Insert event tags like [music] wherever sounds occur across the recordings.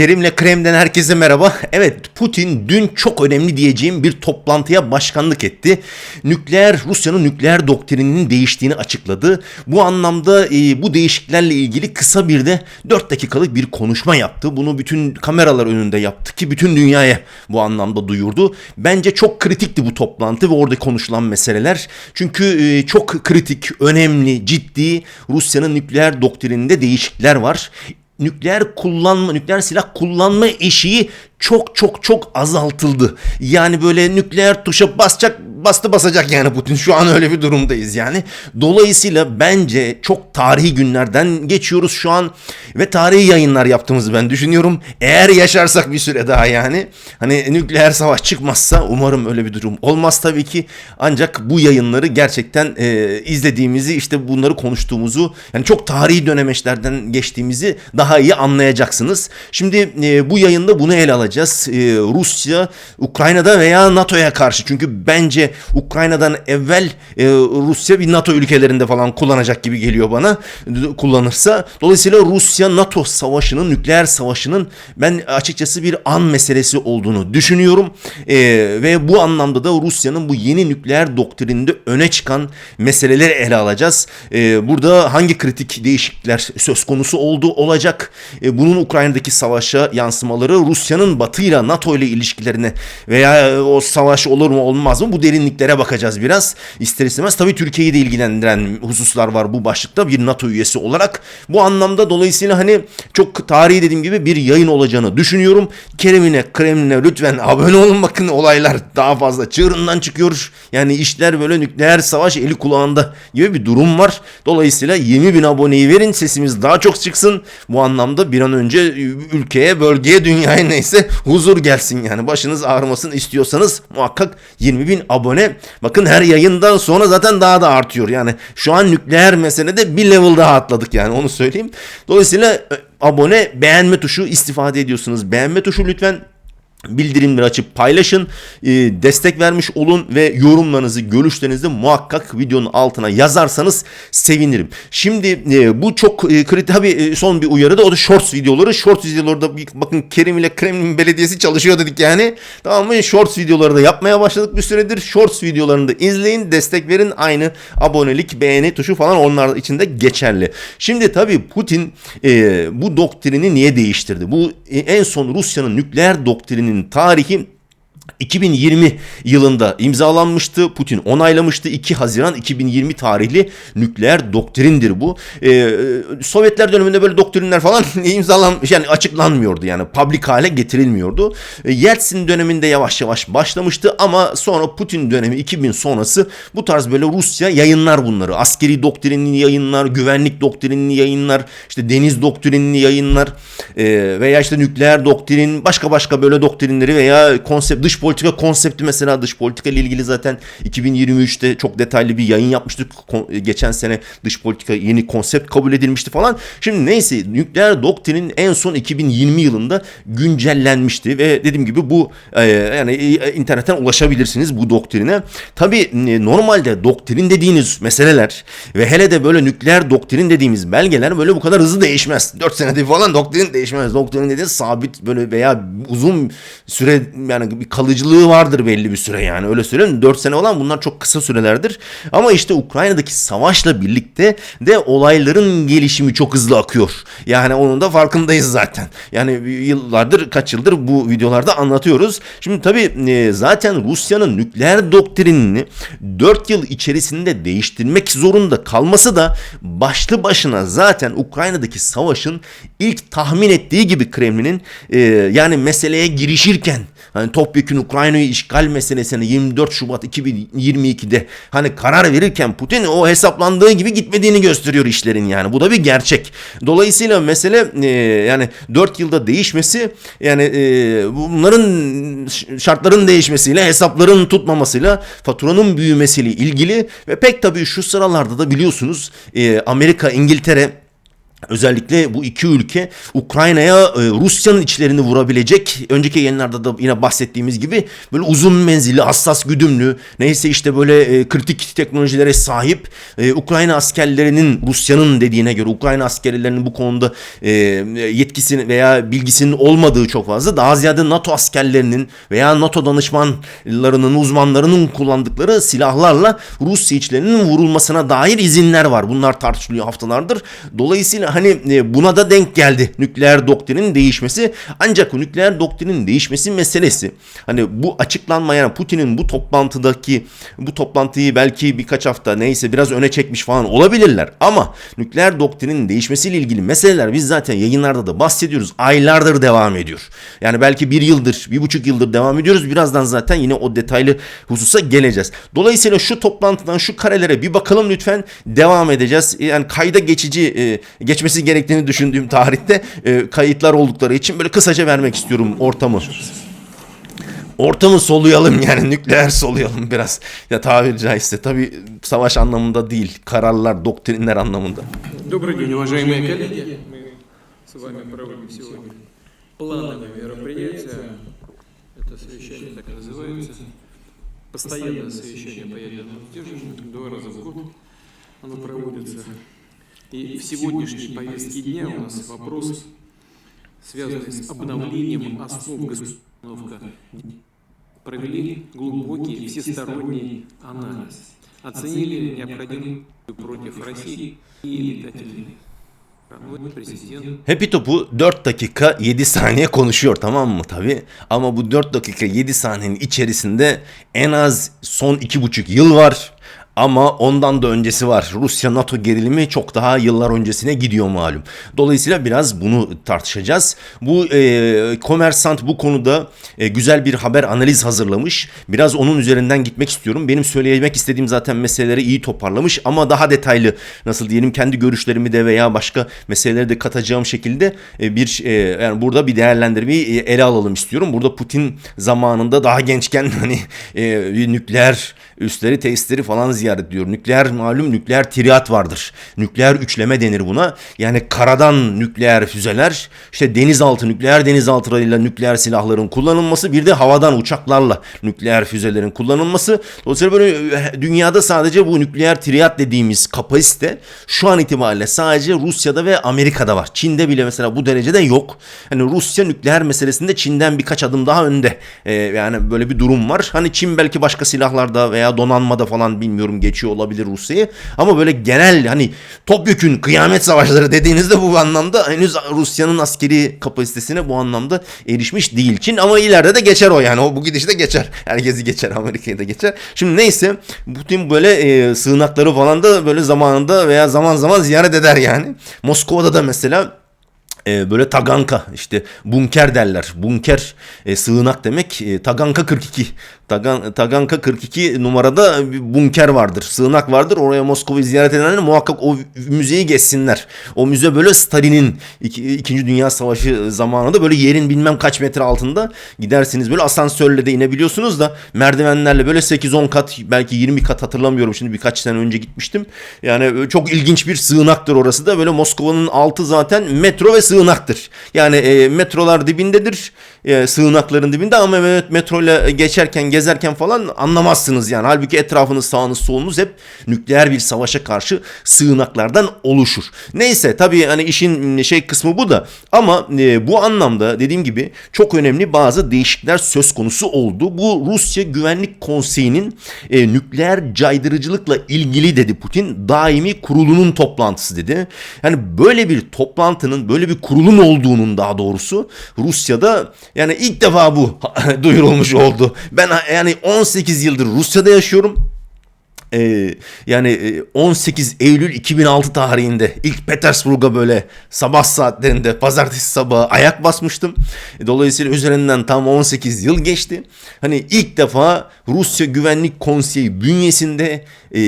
Kerim'le Krem'den herkese merhaba. Evet Putin dün çok önemli diyeceğim bir toplantıya başkanlık etti. Nükleer Rusya'nın nükleer doktrininin değiştiğini açıkladı. Bu anlamda e, bu değişikliklerle ilgili kısa bir de 4 dakikalık bir konuşma yaptı. Bunu bütün kameralar önünde yaptı ki bütün dünyaya bu anlamda duyurdu. Bence çok kritikti bu toplantı ve orada konuşulan meseleler. Çünkü e, çok kritik, önemli, ciddi Rusya'nın nükleer doktrininde değişiklikler var nükleer kullanma, nükleer silah kullanma eşiği çok çok çok azaltıldı. Yani böyle nükleer tuşa basacak, bastı basacak yani Putin. Şu an öyle bir durumdayız yani. Dolayısıyla bence çok tarihi günlerden geçiyoruz şu an ve tarihi yayınlar yaptığımızı ben düşünüyorum. Eğer yaşarsak bir süre daha yani. Hani nükleer savaş çıkmazsa umarım öyle bir durum olmaz tabii ki. Ancak bu yayınları gerçekten e, izlediğimizi işte bunları konuştuğumuzu yani çok tarihi dönemeçlerden geçtiğimizi daha iyi anlayacaksınız. Şimdi e, bu yayında bunu ele alacağız. E, Rusya Ukrayna'da veya NATO'ya karşı çünkü bence Ukrayna'dan evvel e, Rusya bir NATO ülkelerinde falan kullanacak gibi geliyor bana kullanırsa. Dolayısıyla Rusya NATO savaşının nükleer savaşının ben açıkçası bir an meselesi olduğunu düşünüyorum. E, ve bu anlamda da Rusya'nın bu yeni nükleer doktrininde öne çıkan meseleleri ele alacağız. E, burada hangi kritik değişiklikler söz konusu oldu olacak? E, bunun Ukrayna'daki savaşa yansımaları Rusya'nın Batı ile NATO ile ilişkilerine veya o savaş olur mu olmaz mı bu derinliklere bakacağız biraz. İster istemez tabii Türkiye'yi de ilgilendiren hususlar var bu başlıkta bir NATO üyesi olarak. Bu anlamda dolayısıyla hani çok tarihi dediğim gibi bir yayın olacağını düşünüyorum. Kerem'ine, Kremlin'e lütfen [laughs] abone olun bakın olaylar daha fazla çığırından çıkıyor. Yani işler böyle nükleer savaş eli kulağında gibi bir durum var. Dolayısıyla 20 bin aboneyi verin sesimiz daha çok çıksın. Bu anlamda bir an önce ülkeye, bölgeye, dünyaya neyse huzur gelsin yani. Başınız ağrımasın istiyorsanız muhakkak 20 bin abone. Bakın her yayından sonra zaten daha da artıyor. Yani şu an nükleer meselede bir level daha atladık yani onu söyleyeyim. Dolayısıyla e, abone, beğenme tuşu istifade ediyorsunuz. Beğenme tuşu lütfen bildirimleri açıp paylaşın, e, destek vermiş olun ve yorumlarınızı, görüşlerinizi muhakkak videonun altına yazarsanız sevinirim. Şimdi e, bu çok e, kritik tabii son bir uyarı da o da shorts videoları. Shorts videoları da bakın Kerim ile Kremlin Belediyesi çalışıyor dedik yani. Tamam mı? Shorts videoları da yapmaya başladık bir süredir. Shorts videolarını da izleyin, destek verin. Aynı abonelik, beğeni tuşu falan onlar için de geçerli. Şimdi tabii Putin bu doktrini niye değiştirdi? Bu en son Rusya'nın nükleer doktrininin tarihi 2020 yılında imzalanmıştı. Putin onaylamıştı. 2 Haziran 2020 tarihli nükleer doktrindir bu. Ee, Sovyetler döneminde böyle doktrinler falan [laughs] imzalanmış yani açıklanmıyordu yani public hale getirilmiyordu. Ee, Yeltsin döneminde yavaş yavaş başlamıştı ama sonra Putin dönemi 2000 sonrası bu tarz böyle Rusya yayınlar bunları. Askeri doktrinini yayınlar, güvenlik doktrinini yayınlar, işte deniz doktrinini yayınlar ee, veya işte nükleer doktrin, başka başka böyle doktrinleri veya konsept dış politika konsepti mesela dış politika ile ilgili zaten 2023'te çok detaylı bir yayın yapmıştık. Kon- Geçen sene dış politika yeni konsept kabul edilmişti falan. Şimdi neyse nükleer doktrinin en son 2020 yılında güncellenmişti ve dediğim gibi bu e, yani e, internetten ulaşabilirsiniz bu doktrine. Tabii e, normalde doktrin dediğiniz meseleler ve hele de böyle nükleer doktrin dediğimiz belgeler böyle bu kadar hızlı değişmez. 4 senede falan doktrin değişmez. Doktrin dediğiniz sabit böyle veya uzun süre yani bir kalıcılığı vardır belli bir süre yani öyle söyleyeyim. 4 sene olan bunlar çok kısa sürelerdir. Ama işte Ukrayna'daki savaşla birlikte de olayların gelişimi çok hızlı akıyor. Yani onun da farkındayız zaten. Yani yıllardır kaç yıldır bu videolarda anlatıyoruz. Şimdi tabii e, zaten Rusya'nın nükleer doktrinini 4 yıl içerisinde değiştirmek zorunda kalması da başlı başına zaten Ukrayna'daki savaşın ilk tahmin ettiği gibi Kremlin'in e, yani meseleye girişirken hani topyekun Ukrayna'yı işgal meselesine 24 Şubat 2022'de hani karar verirken Putin o hesaplandığı gibi gitmediğini gösteriyor işlerin yani. Bu da bir gerçek. Dolayısıyla mesele e, yani 4 yılda değişmesi yani e, bunların şartların değişmesiyle hesapların tutmamasıyla faturanın büyümesiyle ilgili ve pek tabii şu sıralarda da biliyorsunuz e, Amerika, İngiltere Özellikle bu iki ülke Ukrayna'ya e, Rusya'nın içlerini vurabilecek önceki yayınlarda da yine bahsettiğimiz gibi böyle uzun menzilli hassas güdümlü neyse işte böyle e, kritik teknolojilere sahip e, Ukrayna askerlerinin Rusya'nın dediğine göre Ukrayna askerlerinin bu konuda yetkisinin veya bilgisinin olmadığı çok fazla daha ziyade NATO askerlerinin veya NATO danışmanlarının uzmanlarının kullandıkları silahlarla Rusya içlerinin vurulmasına dair izinler var. Bunlar tartışılıyor haftalardır. Dolayısıyla hani e, buna da denk geldi nükleer doktrinin değişmesi. Ancak nükleer doktrinin değişmesi meselesi hani bu açıklanmayan Putin'in bu toplantıdaki bu toplantıyı belki birkaç hafta neyse biraz öne çekmiş falan olabilirler. Ama nükleer doktrinin değişmesiyle ilgili meseleler biz zaten yayınlarda da bahsediyoruz. Aylardır devam ediyor. Yani belki bir yıldır, bir buçuk yıldır devam ediyoruz. Birazdan zaten yine o detaylı hususa geleceğiz. Dolayısıyla şu toplantıdan şu karelere bir bakalım lütfen. Devam edeceğiz. Yani kayda geçici e, geçmesi gerektiğini düşündüğüm tarihte e, kayıtlar oldukları için böyle kısaca vermek istiyorum ortamı. Ortamı soluyalım yani nükleer soluyalım biraz. Ya tabiri caizse tabi savaş anlamında değil kararlar doktrinler anlamında. Добрый день, уважаемые коллеги. Мы с вами проводим сегодня плановое мероприятие. Это совещание так и называется. Постоянное совещание по ядерному сдерживанию. Два раза в год оно проводится. И в сегодняшней повестке дня у нас вопрос, связанный с обновлением основ государства. Провели глубокий всесторонний анализ. Оценили необходимую против России и летательной страной президент Happy Top'u 4 dakika 7 saniye konuşuyor tamam mı tabi ama bu 4 dakika 7 saniyenin içerisinde en az son 2,5 yıl var. ama ondan da öncesi var. Rusya-NATO gerilimi çok daha yıllar öncesine gidiyor malum. Dolayısıyla biraz bunu tartışacağız. Bu e, Komersant bu konuda e, güzel bir haber analiz hazırlamış. Biraz onun üzerinden gitmek istiyorum. Benim söylemek istediğim zaten meseleleri iyi toparlamış ama daha detaylı nasıl diyelim kendi görüşlerimi de veya başka meseleleri de katacağım şekilde e, bir e, yani burada bir değerlendirmeyi e, ele alalım istiyorum. Burada Putin zamanında daha gençken [laughs] hani e, nükleer üsleri testleri falan ziyaret ediyor. Nükleer malum nükleer triyat vardır. Nükleer üçleme denir buna. Yani karadan nükleer füzeler, işte denizaltı nükleer denizaltılarıyla nükleer silahların kullanılması, bir de havadan uçaklarla nükleer füzelerin kullanılması. Dolayısıyla böyle e, dünyada sadece bu nükleer triyat dediğimiz kapasite şu an itibariyle sadece Rusya'da ve Amerika'da var. Çin'de bile mesela bu derecede yok. Hani Rusya nükleer meselesinde Çin'den birkaç adım daha önde. Ee, yani böyle bir durum var. Hani Çin belki başka silahlarda veya donanmada falan bilmiyorum geçiyor olabilir Rusya'yı. Ama böyle genel hani topyekün kıyamet savaşları dediğinizde bu anlamda henüz Rusya'nın askeri kapasitesine bu anlamda erişmiş değil Çin. Ama ileride de geçer o yani. O bu gidişte geçer. Herkesi geçer. Amerika'yı da geçer. Şimdi neyse Putin böyle e, sığınakları falan da böyle zamanında veya zaman zaman ziyaret eder yani. Moskova'da da mesela e, böyle Taganka işte bunker derler. Bunker e, sığınak demek. E, Taganka 42. Tagan, Taganka 42 numarada bir bunker vardır. Sığınak vardır. Oraya Moskova'yı ziyaret edenler muhakkak o müzeyi geçsinler. O müze böyle Stalin'in iki, Dünya Savaşı zamanında böyle yerin bilmem kaç metre altında gidersiniz. Böyle asansörle de inebiliyorsunuz da merdivenlerle böyle 8-10 kat belki 20 kat hatırlamıyorum. Şimdi birkaç sene önce gitmiştim. Yani çok ilginç bir sığınaktır orası da. Böyle Moskova'nın altı zaten metro ve sığınaktır. Yani e, metrolar dibindedir. E, sığınakların dibinde ama evet metro ile geçerken gezerken falan anlamazsınız yani. Halbuki etrafınız sağınız solunuz hep nükleer bir savaşa karşı sığınaklardan oluşur. Neyse tabii hani işin şey kısmı bu da ama e, bu anlamda dediğim gibi çok önemli bazı değişiklikler söz konusu oldu. Bu Rusya Güvenlik Konseyi'nin e, nükleer caydırıcılıkla ilgili dedi Putin daimi kurulunun toplantısı dedi. Yani böyle bir toplantının böyle bir kurulun olduğunun daha doğrusu Rusya'da yani ilk defa bu [laughs] duyurulmuş oldu. Ben yani 18 yıldır Rusya'da yaşıyorum. Ee, yani e, 18 Eylül 2006 tarihinde ilk Petersburg'a böyle sabah saatlerinde pazartesi sabahı ayak basmıştım. E, Dolayısıyla üzerinden tam 18 yıl geçti. Hani ilk defa Rusya Güvenlik Konseyi bünyesinde e,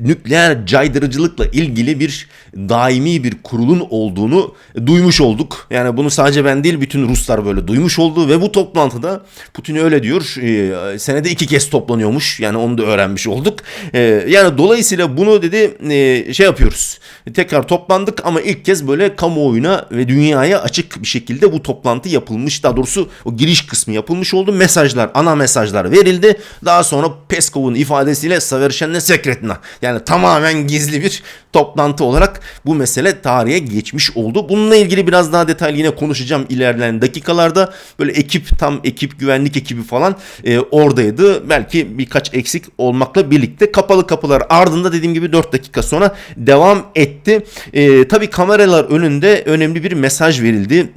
nükleer caydırıcılıkla ilgili bir daimi bir kurulun olduğunu duymuş olduk. Yani bunu sadece ben değil bütün Ruslar böyle duymuş oldu ve bu toplantıda Putin öyle diyor e, senede iki kez toplanıyormuş yani onu da öğrenmiş olduk. E, yani dolayısıyla bunu dedi e, şey yapıyoruz tekrar toplandık ama ilk kez böyle kamuoyuna ve dünyaya açık bir şekilde bu toplantı yapılmış. Daha doğrusu o giriş kısmı yapılmış oldu. Mesajlar, ana mesajlar verildi. Daha sonra Peskov'un ifadesiyle Saverşen'le sekretna. Yani tamamen gizli bir toplantı olarak bu mesele tarihe geçmiş oldu. Bununla ilgili biraz daha detaylı yine konuşacağım ilerleyen dakikalarda. Böyle ekip tam ekip güvenlik ekibi falan e, oradaydı. Belki birkaç eksik olmakla birlikte kapalı kapılar ardında dediğim gibi 4 dakika sonra devam etti. E, tabii kameralar önünde önemli bir mesaj verildi.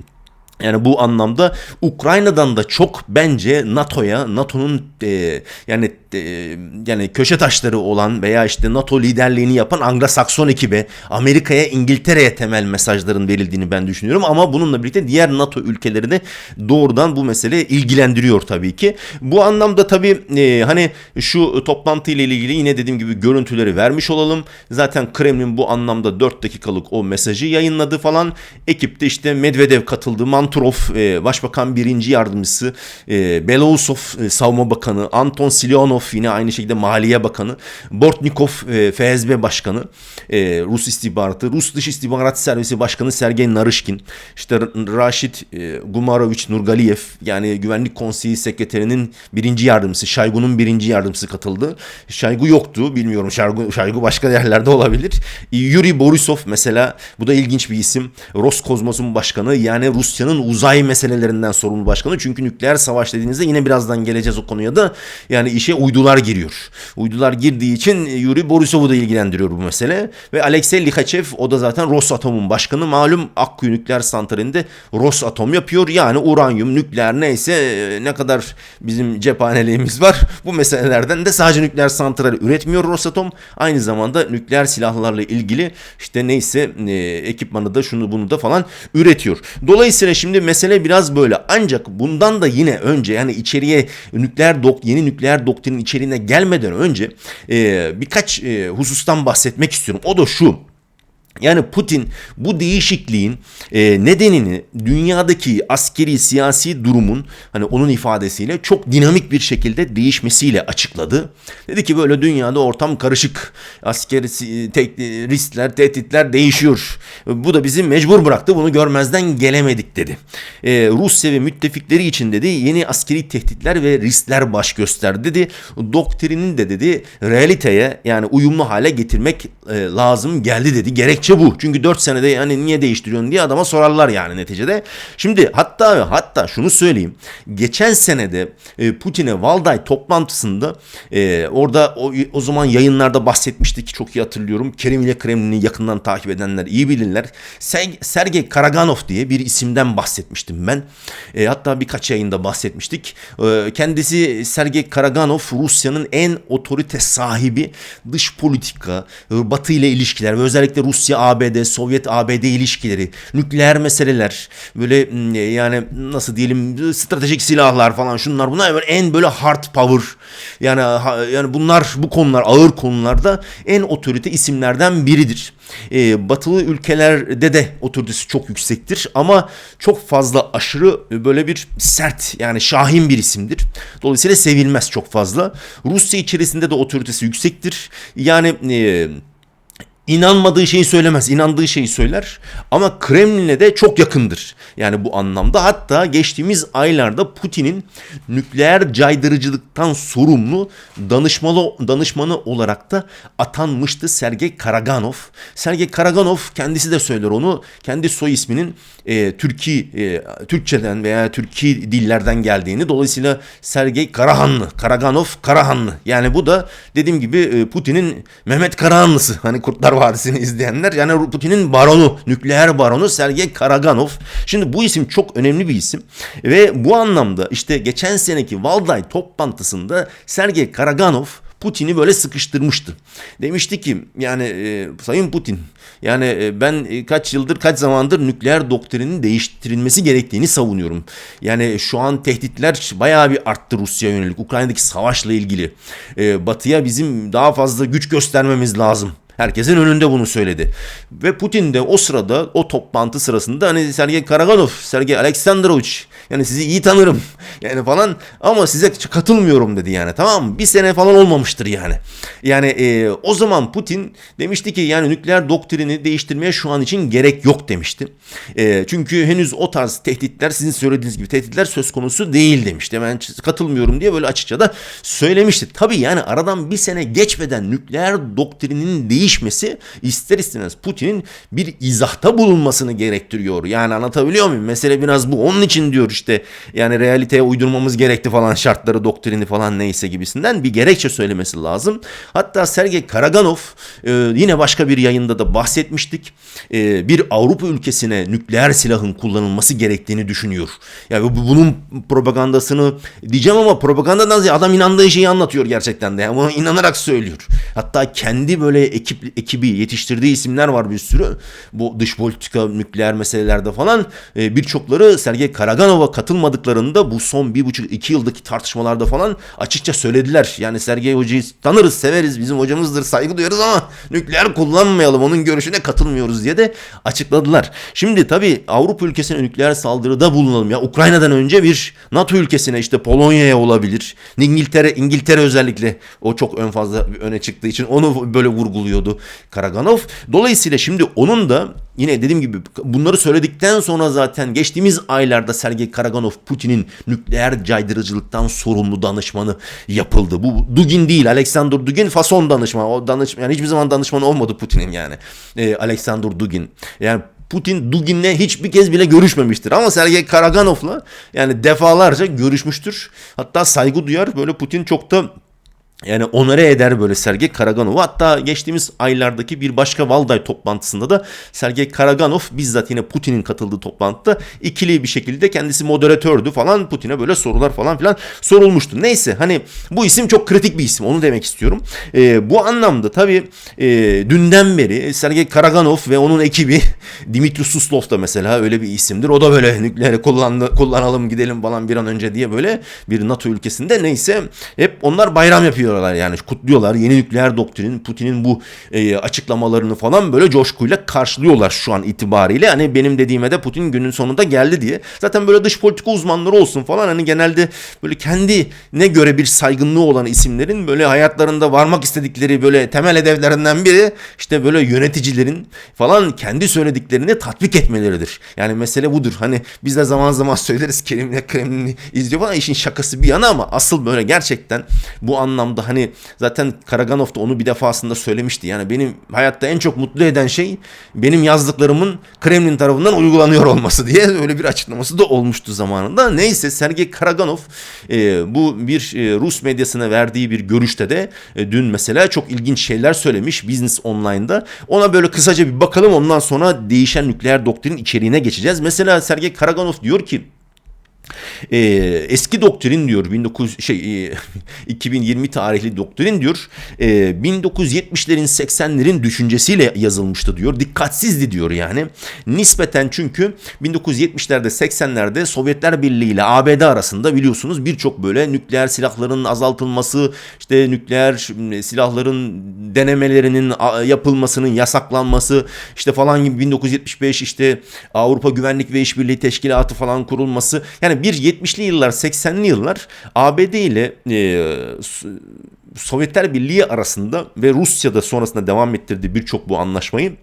Yani bu anlamda Ukrayna'dan da çok bence NATO'ya, NATO'nun e, yani yani köşe taşları olan veya işte NATO liderliğini yapan Anglo-Sakson ekibe, Amerika'ya, İngiltere'ye temel mesajların verildiğini ben düşünüyorum ama bununla birlikte diğer NATO ülkeleri de doğrudan bu mesele ilgilendiriyor tabii ki. Bu anlamda tabii hani şu toplantı ile ilgili yine dediğim gibi görüntüleri vermiş olalım. Zaten Kremlin bu anlamda 4 dakikalık o mesajı yayınladı falan. Ekipte işte Medvedev katıldı, Manturov Başbakan birinci yardımcısı, Belousov Savunma Bakanı, Anton Silionov yine aynı şekilde Maliye Bakanı, Bortnikov e, FSB Başkanı, e, Rus istihbaratı, Rus Dış İstihbarat Servisi Başkanı Sergey Narışkin, işte Raşit e, Gumaroviç Nurgaliyev yani Güvenlik Konseyi Sekreterinin birinci yardımcısı, Şaygu'nun birinci yardımcısı katıldı. Şaygu yoktu, bilmiyorum Şaygu, Şaygu başka yerlerde olabilir. Yuri Borisov mesela, bu da ilginç bir isim. Roskosmos'un başkanı yani Rusya'nın uzay meselelerinden sorumlu başkanı. Çünkü nükleer savaş dediğinizde yine birazdan geleceğiz o konuya da. Yani işe uydular giriyor. Uydular girdiği için Yuri Borisov'u da ilgilendiriyor bu mesele. Ve Alexey Likhachev o da zaten Rosatom'un başkanı. Malum Akkuyu nükleer santralinde Rosatom yapıyor. Yani uranyum, nükleer neyse e, ne kadar bizim cephaneliğimiz var. Bu meselelerden de sadece nükleer santral üretmiyor Rosatom. Aynı zamanda nükleer silahlarla ilgili işte neyse e, ekipmanı da şunu bunu da falan üretiyor. Dolayısıyla şimdi mesele biraz böyle. Ancak bundan da yine önce yani içeriye nükleer dok yeni nükleer doktrinin içeriğine gelmeden önce e, birkaç e, husustan bahsetmek istiyorum. O da şu. Yani Putin bu değişikliğin e, nedenini dünyadaki askeri siyasi durumun hani onun ifadesiyle çok dinamik bir şekilde değişmesiyle açıkladı. Dedi ki böyle dünyada ortam karışık. Askeri tek, riskler, tehditler değişiyor. Bu da bizi mecbur bıraktı. Bunu görmezden gelemedik dedi. E, Rusya ve müttefikleri için dedi yeni askeri tehditler ve riskler baş gösterdi dedi. Doktrinin de dedi realiteye yani uyumlu hale getirmek e, lazım geldi dedi. Gerekçe bu. Çünkü 4 senede yani niye değiştiriyorsun diye adama sorarlar yani neticede. Şimdi hatta hatta şunu söyleyeyim. Geçen senede e, Putin'e Valday toplantısında e, orada o, o zaman yayınlarda bahsetmiştik çok iyi hatırlıyorum. Kerim ile Kremlin'i yakından takip edenler iyi bilirler. Ser- Sergey Karaganov diye bir isimden bahsetmiştim ben. E, hatta birkaç yayında bahsetmiştik. E, kendisi Sergey Karaganov Rusya'nın en otorite sahibi dış politika, e, Batı ile ilişkiler ve özellikle Rusya ABD, Sovyet ABD ilişkileri, nükleer meseleler, böyle m, yani nasıl diyelim stratejik silahlar falan şunlar bunlar böyle en böyle hard power yani yani bunlar bu konular ağır konularda en otorite isimlerden biridir. Ee, batılı ülkelerde de otoritesi çok yüksektir ama çok fazla aşırı böyle bir sert yani şahin bir isimdir. Dolayısıyla sevilmez çok fazla. Rusya içerisinde de otoritesi yüksektir. Yani e, inanmadığı şeyi söylemez, inandığı şeyi söyler. Ama Kremlin'le de çok yakındır. Yani bu anlamda hatta geçtiğimiz aylarda Putin'in nükleer caydırıcılıktan sorumlu danışmalı danışmanı olarak da atanmıştı Sergey Karaganov. Sergey Karaganov kendisi de söyler onu. Kendi soy isminin e, Türkiye e, Türkçeden veya Türkiye dillerden geldiğini. Dolayısıyla Sergey Karahanlı, Karaganov Karahanlı. Yani bu da dediğim gibi e, Putin'in Mehmet Karahanlısı. Hani Kurtlar Vadisi'ni izleyenler. Yani Putin'in baronu, nükleer baronu Sergey Karaganov. Şimdi bu isim çok önemli bir isim. Ve bu anlamda işte geçen seneki Valday toplantısında Sergey Karaganov Putin'i böyle sıkıştırmıştı. Demişti ki yani e, Sayın Putin yani e, ben e, kaç yıldır kaç zamandır nükleer doktrinin değiştirilmesi gerektiğini savunuyorum. Yani şu an tehditler bayağı bir arttı Rusya yönelik. Ukrayna'daki savaşla ilgili. E, batı'ya bizim daha fazla güç göstermemiz lazım. Herkesin önünde bunu söyledi. Ve Putin de o sırada o toplantı sırasında hani Sergey Karaganov, Sergey Aleksandrovich yani sizi iyi tanırım yani falan ama size katılmıyorum dedi yani tamam mı? Bir sene falan olmamıştır yani. Yani e, o zaman Putin demişti ki yani nükleer doktrini değiştirmeye şu an için gerek yok demişti. E, çünkü henüz o tarz tehditler sizin söylediğiniz gibi tehditler söz konusu değil demişti. Ben katılmıyorum diye böyle açıkça da söylemişti. Tabii yani aradan bir sene geçmeden nükleer doktrinin değişmesi ister istemez Putin'in bir izahta bulunmasını gerektiriyor. Yani anlatabiliyor muyum? Mesele biraz bu. Onun için diyor işte yani realiteye uydurmamız gerekti falan şartları, doktrini falan neyse gibisinden bir gerekçe söylemesi lazım. Hatta Sergey Karaganov e, yine başka bir yayında da bahsetmiştik. E, bir Avrupa ülkesine nükleer silahın kullanılması gerektiğini düşünüyor. Yani bu- bunun propagandasını diyeceğim ama propagandadan ziyade adam inandığı şeyi anlatıyor gerçekten de. Yani bunu inanarak söylüyor. Hatta kendi böyle ekip ekibi yetiştirdiği isimler var bir sürü. Bu dış politika, nükleer meselelerde falan e, birçokları Sergey Karaganov'a katılmadıklarında bu son bir buçuk iki yıldaki tartışmalarda falan açıkça söylediler. Yani Sergey Hoca'yı tanırız, severiz, bizim hocamızdır, saygı duyarız ama nükleer kullanmayalım, onun görüşüne katılmıyoruz diye de açıkladılar. Şimdi tabii Avrupa ülkesine nükleer saldırıda bulunalım. Ya Ukrayna'dan önce bir NATO ülkesine işte Polonya'ya olabilir. İngiltere, İngiltere özellikle o çok ön fazla öne çıktığı için onu böyle vurguluyordu Karaganov. Dolayısıyla şimdi onun da yine dediğim gibi bunları söyledikten sonra zaten geçtiğimiz aylarda Sergey Karaganov Putin'in nükleer caydırıcılıktan sorumlu danışmanı yapıldı. Bu Dugin değil, Alexander Dugin fason danışman. O danışman yani hiçbir zaman danışman olmadı Putin'in yani. Ee, Alexander Dugin. Yani Putin Dugin'le hiçbir kez bile görüşmemiştir. Ama Sergey Karaganov'la yani defalarca görüşmüştür. Hatta saygı duyar. Böyle Putin çok da yani onore eder böyle Sergey Karaganov'u. Hatta geçtiğimiz aylardaki bir başka Valday toplantısında da Sergey Karaganov bizzat yine Putin'in katıldığı toplantıda ikili bir şekilde kendisi moderatördü falan. Putin'e böyle sorular falan filan sorulmuştu. Neyse hani bu isim çok kritik bir isim onu demek istiyorum. Ee, bu anlamda tabii e, dünden beri Sergey Karaganov ve onun ekibi [laughs] Dimitri Suslov da mesela öyle bir isimdir. O da böyle nükleeri kullanalım gidelim falan bir an önce diye böyle bir NATO ülkesinde neyse hep onlar bayram yapıyorlar yani kutluyorlar. Yeni nükleer doktrin Putin'in bu e, açıklamalarını falan böyle coşkuyla karşılıyorlar şu an itibariyle. Hani benim dediğime de Putin günün sonunda geldi diye. Zaten böyle dış politika uzmanları olsun falan hani genelde böyle kendine göre bir saygınlığı olan isimlerin böyle hayatlarında varmak istedikleri böyle temel hedeflerinden biri işte böyle yöneticilerin falan kendi söylediklerini tatbik etmeleridir. Yani mesele budur. Hani biz de zaman zaman söyleriz Kremlin Kremlin'i izliyor falan işin şakası bir yana ama asıl böyle gerçekten bu anlamda hani zaten Karaganov da onu bir defasında söylemişti. Yani benim hayatta en çok mutlu eden şey benim yazdıklarımın Kremlin tarafından uygulanıyor olması diye öyle bir açıklaması da olmuştu zamanında. Neyse Sergey Karaganov e, bu bir e, Rus medyasına verdiği bir görüşte de e, dün mesela çok ilginç şeyler söylemiş Business Online'da. Ona böyle kısaca bir bakalım ondan sonra değişen nükleer doktrinin içeriğine geçeceğiz. Mesela Sergey Karaganov diyor ki e, eski doktrin diyor 19 şey e, [laughs] 2020 tarihli doktrin diyor e, 1970'lerin 80'lerin düşüncesiyle yazılmıştı diyor. Dikkatsizdi diyor yani. Nispeten çünkü 1970'lerde 80'lerde Sovyetler Birliği ile ABD arasında biliyorsunuz birçok böyle nükleer silahların azaltılması, işte nükleer silahların denemelerinin yapılmasının yasaklanması, işte falan gibi 1975 işte Avrupa Güvenlik ve İşbirliği Teşkilatı falan kurulması. Yani bir 70'li yıllar 80'li yıllar ABD ile e, Sovyetler Birliği arasında ve Rusya'da sonrasında devam ettirdiği birçok bu anlaşmayı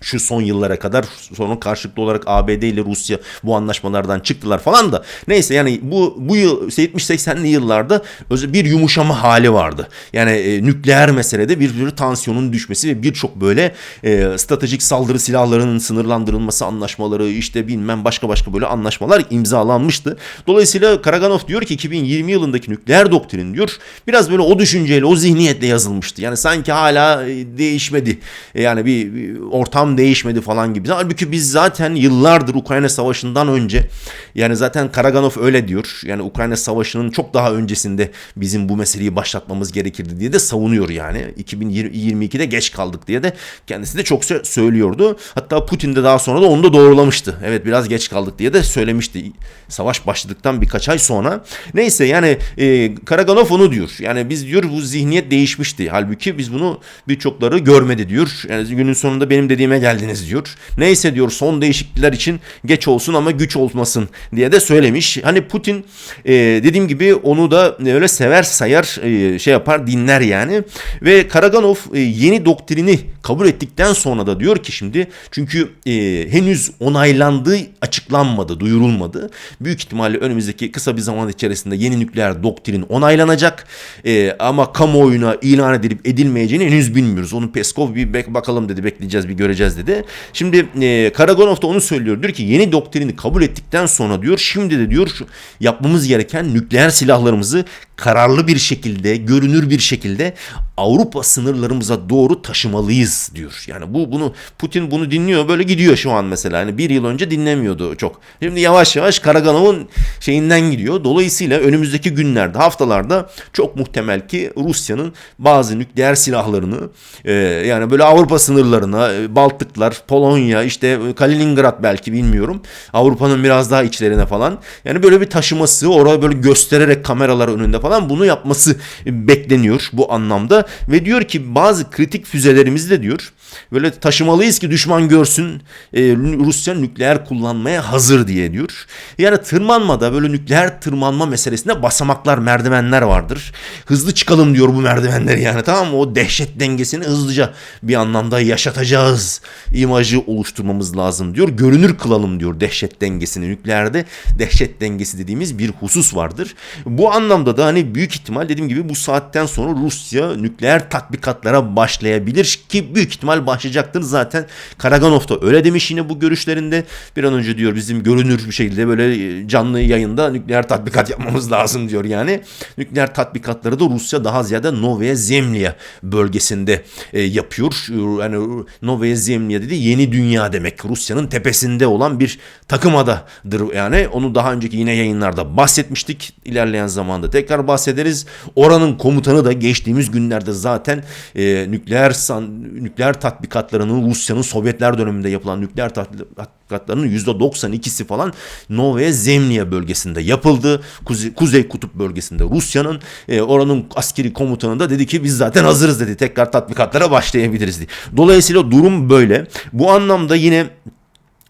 şu son yıllara kadar sonra karşılıklı olarak ABD ile Rusya bu anlaşmalardan çıktılar falan da neyse yani bu bu yıl 70-80'li yıllarda bir yumuşama hali vardı. Yani e, nükleer meselede bir bir tansiyonun düşmesi ve birçok böyle e, stratejik saldırı silahlarının sınırlandırılması anlaşmaları işte bilmem başka başka böyle anlaşmalar imzalanmıştı. Dolayısıyla Karaganov diyor ki 2020 yılındaki nükleer doktrin diyor biraz böyle o düşünceyle o zihniyetle yazılmıştı. Yani sanki hala e, değişmedi. E, Yani bir, bir ortam ortam değişmedi falan gibi. Halbuki biz zaten yıllardır Ukrayna Savaşı'ndan önce yani zaten Karaganov öyle diyor. Yani Ukrayna Savaşı'nın çok daha öncesinde bizim bu meseleyi başlatmamız gerekirdi diye de savunuyor yani. 2022'de geç kaldık diye de kendisi de çok sö- söylüyordu. Hatta Putin de daha sonra da onu da doğrulamıştı. Evet biraz geç kaldık diye de söylemişti. Savaş başladıktan birkaç ay sonra. Neyse yani e, Karaganov onu diyor. Yani biz diyor bu zihniyet değişmişti. Halbuki biz bunu birçokları görmedi diyor. Yani günün sonunda benim dediğime geldiniz diyor. Neyse diyor son değişiklikler için geç olsun ama güç olmasın diye de söylemiş. Hani Putin e, dediğim gibi onu da öyle sever sayar e, şey yapar dinler yani. Ve Karaganov e, yeni doktrini kabul ettikten sonra da diyor ki şimdi çünkü e, henüz onaylandığı açıklanmadı, duyurulmadı. Büyük ihtimalle önümüzdeki kısa bir zaman içerisinde yeni nükleer doktrin onaylanacak. E, ama kamuoyuna ilan edilip edilmeyeceğini henüz bilmiyoruz. Onu Peskov bir bek- bakalım dedi, bekleyeceğiz, bir göreceğiz dedi. Şimdi e, Karaganov da onu söylüyor. Diyor ki yeni doktrini kabul ettikten sonra diyor şimdi de diyor şu, yapmamız gereken nükleer silahlarımızı kararlı bir şekilde, görünür bir şekilde Avrupa sınırlarımıza doğru taşımalıyız diyor. Yani bu bunu Putin bunu dinliyor böyle gidiyor şu an mesela. Yani bir yıl önce dinlemiyordu çok. Şimdi yavaş yavaş Karaganov'un şeyinden gidiyor. Dolayısıyla önümüzdeki günlerde, haftalarda çok muhtemel ki Rusya'nın bazı nükleer silahlarını e, yani böyle Avrupa sınırlarına, e, Baltıklar, Polonya, işte e, Kaliningrad belki bilmiyorum. Avrupa'nın biraz daha içlerine falan. Yani böyle bir taşıması, orada böyle göstererek kameralar önünde falan bunu yapması bekleniyor bu anlamda. Ve diyor ki bazı kritik füzelerimizi de diyor böyle taşımalıyız ki düşman görsün e, Rusya nükleer kullanmaya hazır diye diyor. Yani tırmanmada böyle nükleer tırmanma meselesinde basamaklar, merdivenler vardır. Hızlı çıkalım diyor bu merdivenleri yani tamam mı? O dehşet dengesini hızlıca bir anlamda yaşatacağız imajı oluşturmamız lazım diyor. Görünür kılalım diyor dehşet dengesini. Nükleerde dehşet dengesi dediğimiz bir husus vardır. Bu anlamda da hani büyük ihtimal dediğim gibi bu saatten sonra Rusya nükleer tatbikatlara başlayabilir ki büyük ihtimal başlayacaktır zaten. Karaganov da öyle demiş yine bu görüşlerinde. Bir an önce diyor bizim görünür bir şekilde böyle e, canlı yayında nükleer tatbikat yapmamız [laughs] lazım diyor yani. Nükleer tatbikatları da Rusya daha ziyade Novaya Zemlya bölgesinde e, yapıyor. Yani Novaya Zemlya dedi yeni dünya demek. Rusya'nın tepesinde olan bir takım adadır yani. Onu daha önceki yine yayınlarda bahsetmiştik. İlerleyen zamanda tekrar bahsederiz. Oranın komutanı da geçtiğimiz günlerde zaten e, nükleer san, nükleer tatbikatlarının Rusya'nın Sovyetler döneminde yapılan nükleer tatbikatlarının %92'si falan Novaya Zemlya bölgesinde yapıldı. Kuzey, Kuzey Kutup bölgesinde Rusya'nın e, oranın askeri komutanı da dedi ki biz zaten hazırız dedi. Tekrar tatbikatlara başlayabiliriz diye. Dolayısıyla durum böyle. Bu anlamda yine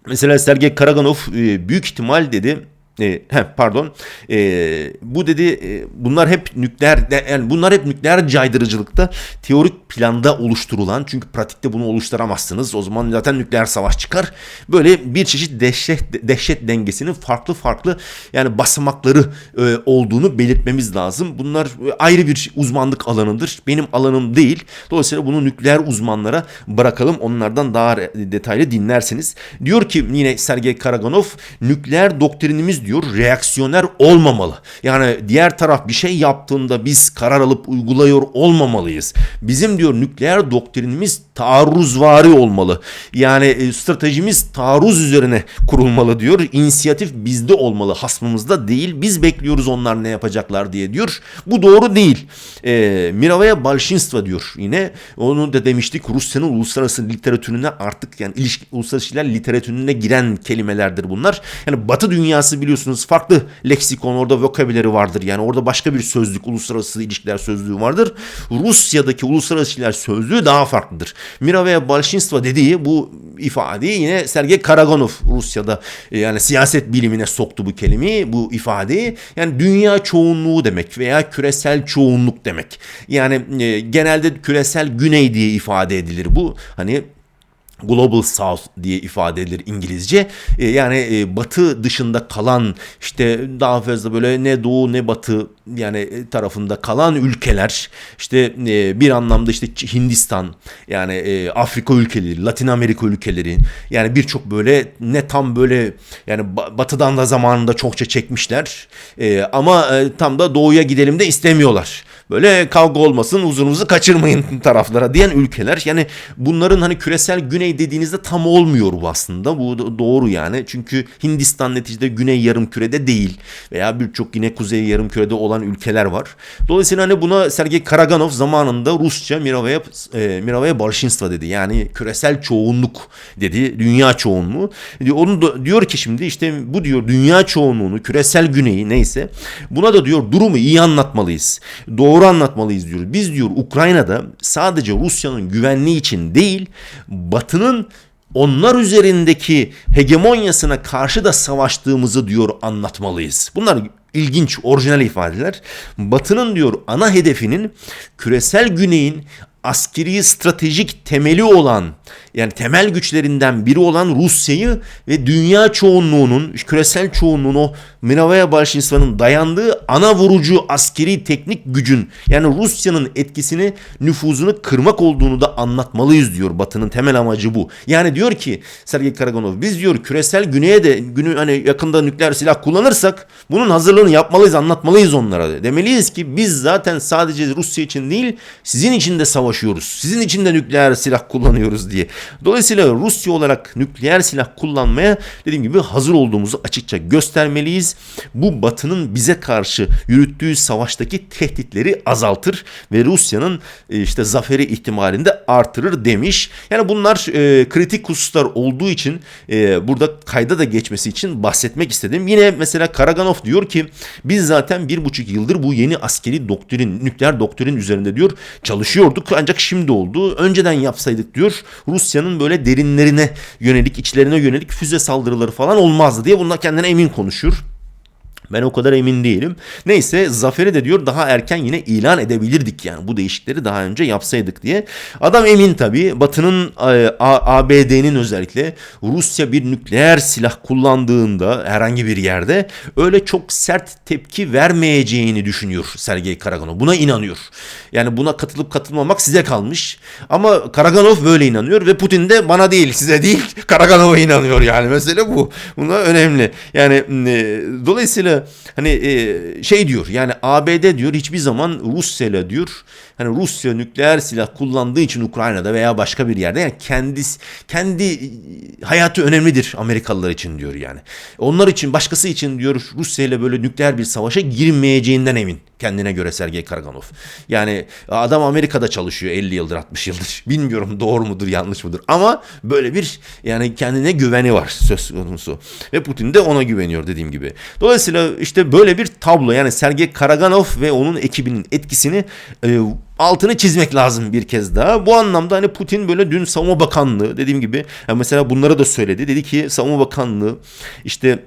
mesela Sergey Karaganov e, büyük ihtimal dedi e, pardon. E, bu dedi e, bunlar hep nükleer yani bunlar hep nükleer caydırıcılıkta teorik planda oluşturulan çünkü pratikte bunu oluşturamazsınız. O zaman zaten nükleer savaş çıkar. Böyle bir çeşit dehşet dehşet dengesinin farklı farklı yani basamakları e, olduğunu belirtmemiz lazım. Bunlar ayrı bir uzmanlık alanıdır. Benim alanım değil. Dolayısıyla bunu nükleer uzmanlara bırakalım. Onlardan daha detaylı dinlersiniz. Diyor ki yine Sergey Karaganov nükleer doktrinimiz diyor reaksiyoner olmamalı. Yani diğer taraf bir şey yaptığında biz karar alıp uyguluyor olmamalıyız. Bizim diyor nükleer doktrinimiz taarruzvari olmalı. Yani e, stratejimiz taarruz üzerine kurulmalı diyor. İnisiyatif bizde olmalı, hasmımızda değil. Biz bekliyoruz onlar ne yapacaklar diye diyor. Bu doğru değil. E, Miravaya Balşinstva diyor yine. Onu da demiştik Rusya'nın uluslararası literatürüne artık yani ilişki, uluslararası ilişkiler literatürüne giren kelimelerdir bunlar. Yani Batı dünyası biliyorsunuz farklı leksikon orada vokabüleri vardır. Yani orada başka bir sözlük uluslararası ilişkiler sözlüğü vardır. Rusya'daki uluslararası ilişkiler sözlüğü daha farklıdır. Miravaya Balşinstva dediği bu ifadeyi yine Sergey Karaganov Rusya'da e, yani siyaset bilimine soktu bu kelimeyi, bu ifadeyi. Yani dünya çoğunluğu demek veya küresel çoğunluk demek. Yani e, genelde küresel güney diye ifade edilir bu. Hani Global South diye ifade edilir İngilizce. E, yani e, batı dışında kalan işte daha fazla böyle ne doğu ne batı yani e, tarafında kalan ülkeler işte bir anlamda işte Hindistan yani Afrika ülkeleri, Latin Amerika ülkeleri yani birçok böyle ne tam böyle yani ba- batıdan da zamanında çokça çekmişler ama tam da doğuya gidelim de istemiyorlar. Böyle kavga olmasın huzurunuzu kaçırmayın [laughs] taraflara diyen ülkeler. Yani bunların hani küresel güney dediğinizde tam olmuyor bu aslında. Bu doğru yani. Çünkü Hindistan neticede güney yarım kürede değil veya birçok yine kuzey yarım kürede olan ülkeler var. Dolayısıyla hani buna Sergey Karaganov zamanında Rusça Mirovaya, e, Mirovaya Barışinstva dedi. Yani küresel çoğunluk dedi. Dünya çoğunluğu. Onu da, diyor ki şimdi işte bu diyor dünya çoğunluğunu küresel güneyi neyse buna da diyor durumu iyi anlatmalıyız. Doğru anlatmalıyız diyor. Biz diyor Ukrayna'da sadece Rusya'nın güvenliği için değil Batı'nın onlar üzerindeki hegemonyasına karşı da savaştığımızı diyor anlatmalıyız. Bunlar ilginç orijinal ifadeler. Batı'nın diyor ana hedefinin küresel güneyin askeri stratejik temeli olan yani temel güçlerinden biri olan Rusya'yı ve dünya çoğunluğunun küresel çoğunluğun o Mirovaya Bolşinstvan'ın dayandığı ana vurucu askeri teknik gücün yani Rusya'nın etkisini nüfuzunu kırmak olduğunu da anlatmalıyız diyor Batı'nın temel amacı bu. Yani diyor ki Sergey Karaganov biz diyor küresel güneye de günü hani yakında nükleer silah kullanırsak bunun hazırlığını yapmalıyız anlatmalıyız onlara. Demeliyiz ki biz zaten sadece Rusya için değil sizin için de savaşıyoruz. Sizin için de nükleer silah kullanıyoruz diye. Dolayısıyla Rusya olarak nükleer silah kullanmaya dediğim gibi hazır olduğumuzu açıkça göstermeliyiz. Bu Batı'nın bize karşı yürüttüğü savaştaki tehditleri azaltır ve Rusya'nın e, işte zaferi ihtimalini de artırır demiş. Yani bunlar e, kritik hususlar olduğu için e, burada kayda da geçmesi için bahsetmek istedim. Yine mesela Karaganov diyor ki biz zaten bir buçuk yıldır bu yeni askeri doktrin, nükleer doktrin üzerinde diyor çalışıyorduk ancak şimdi oldu. Önceden yapsaydık diyor Rusya'nın böyle derinlerine yönelik, içlerine yönelik füze saldırıları falan olmazdı diye bunlar kendine emin konuşuyor. Ben o kadar emin değilim. Neyse zaferi de diyor daha erken yine ilan edebilirdik yani bu değişikleri daha önce yapsaydık diye. Adam emin tabii Batı'nın ABD'nin özellikle Rusya bir nükleer silah kullandığında herhangi bir yerde öyle çok sert tepki vermeyeceğini düşünüyor Sergey Karaganov. Buna inanıyor. Yani buna katılıp katılmamak size kalmış. Ama Karaganov böyle inanıyor ve Putin de bana değil size değil Karaganov'a inanıyor yani mesele bu. Bunlar önemli. Yani e, dolayısıyla hani e, şey diyor yani ABD diyor hiçbir zaman Rusya ile diyor hani Rusya nükleer silah kullandığı için Ukrayna'da veya başka bir yerde yani kendisi kendi hayatı önemlidir Amerikalılar için diyor yani. Onlar için başkası için diyor Rusya ile böyle nükleer bir savaşa girmeyeceğinden emin kendine göre Sergey Karaganov. Yani adam Amerika'da çalışıyor 50 yıldır 60 yıldır. [laughs] Bilmiyorum doğru mudur yanlış mıdır ama böyle bir yani kendine güveni var söz konusu. Ve Putin de ona güveniyor dediğim gibi. Dolayısıyla işte böyle bir tablo yani Sergey Karaganov ve onun ekibinin etkisini e, altını çizmek lazım bir kez daha. Bu anlamda hani Putin böyle dün Savunma Bakanlığı dediğim gibi yani mesela bunları da söyledi. Dedi ki Savunma Bakanlığı işte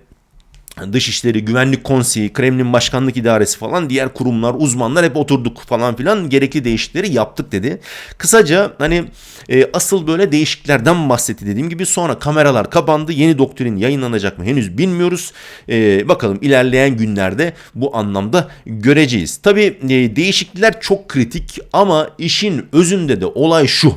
Dışişleri, Güvenlik Konseyi, Kremlin Başkanlık İdaresi falan diğer kurumlar, uzmanlar hep oturduk falan filan gerekli değişiklikleri yaptık dedi. Kısaca hani e, asıl böyle değişikliklerden bahsetti dediğim gibi sonra kameralar kapandı. Yeni doktrin yayınlanacak mı henüz bilmiyoruz. E, bakalım ilerleyen günlerde bu anlamda göreceğiz. Tabii e, değişiklikler çok kritik ama işin özünde de olay şu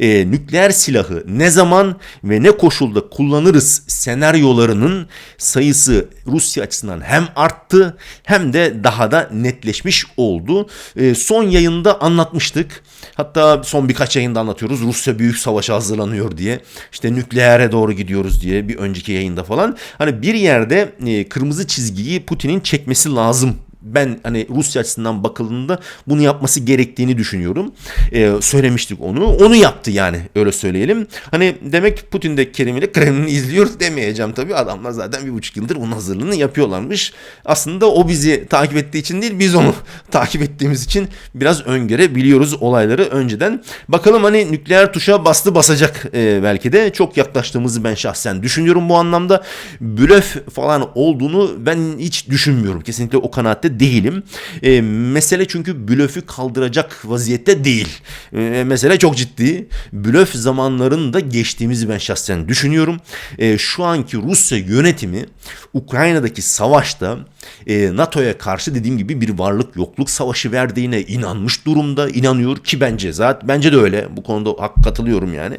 e, nükleer silahı ne zaman ve ne koşulda kullanırız senaryolarının sayısı Rusya açısından hem arttı hem de daha da netleşmiş oldu. E, son yayında anlatmıştık. Hatta son birkaç yayında anlatıyoruz. Rusya büyük savaşa hazırlanıyor diye. İşte nükleere doğru gidiyoruz diye bir önceki yayında falan. Hani bir yerde e, kırmızı çizgiyi Putin'in çekmesi lazım ben hani Rusya açısından bakıldığında bunu yapması gerektiğini düşünüyorum. Ee, söylemiştik onu. Onu yaptı yani öyle söyleyelim. Hani demek Putin de Kerim'le Kremlin'i izliyor demeyeceğim tabii. Adamlar zaten bir buçuk yıldır bunun hazırlığını yapıyorlarmış. Aslında o bizi takip ettiği için değil biz onu [laughs] takip ettiğimiz için biraz öngörebiliyoruz olayları önceden. Bakalım hani nükleer tuşa bastı basacak e, belki de. Çok yaklaştığımızı ben şahsen düşünüyorum bu anlamda. Blöf falan olduğunu ben hiç düşünmüyorum. Kesinlikle o kanaatte değilim. E, mesele çünkü blöfü kaldıracak vaziyette değil. E, mesele çok ciddi. Blöf zamanlarında geçtiğimizi ben şahsen düşünüyorum. E, şu anki Rusya yönetimi Ukrayna'daki savaşta e, NATO'ya karşı dediğim gibi bir varlık yokluk savaşı verdiğine inanmış durumda. inanıyor ki bence zaten bence de öyle. Bu konuda hak katılıyorum yani.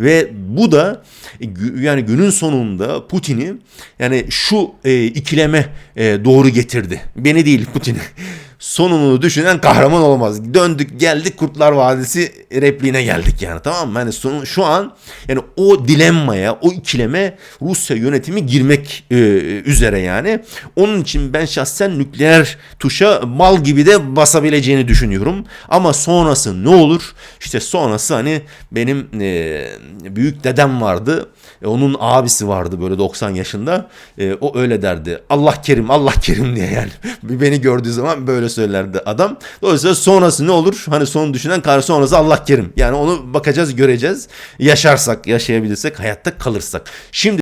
Ve bu da e, yani günün sonunda Putin'i yani şu e, ikileme e, doğru getirdi. Beni değil Putin'i. Sonunu düşünen kahraman olmaz. Döndük geldik Kurtlar Vadisi repliğine geldik yani tamam mı? Hani sonu, şu an yani o dilemmaya, o ikileme Rusya yönetimi girmek e, üzere yani. Onun için ben şahsen nükleer tuşa mal gibi de basabileceğini düşünüyorum. Ama sonrası ne olur? İşte sonrası hani benim e, büyük dedem vardı. E, onun abisi vardı böyle 90 yaşında. E, o öyle derdi. Allah kerim, Allah kerim diye yani. [laughs] Beni gördüğü zaman böyle söylerdi adam. Dolayısıyla sonrası ne olur? Hani sonu düşünen kar sonrası Allah kerim. Yani onu bakacağız, göreceğiz. Yaşarsak, yaşayabilirsek, hayatta kalırsak. Şimdi